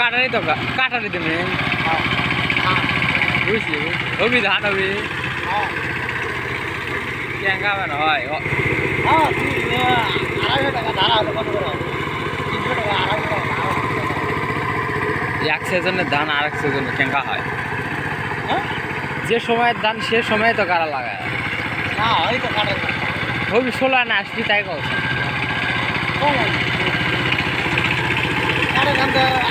কাটারি তো কাটারি তুমি বুঝছি হবি ধান হবি ক্যাঙ্গা মানে হয় এক সিজনের ধান আর এক সিজনে ক্যাঙ্গা হয়। যে সময়ের ধান সে সময় তো কারা লাগায়। হবি ষোলো আনা আসবি তাই কথা நாங்கள்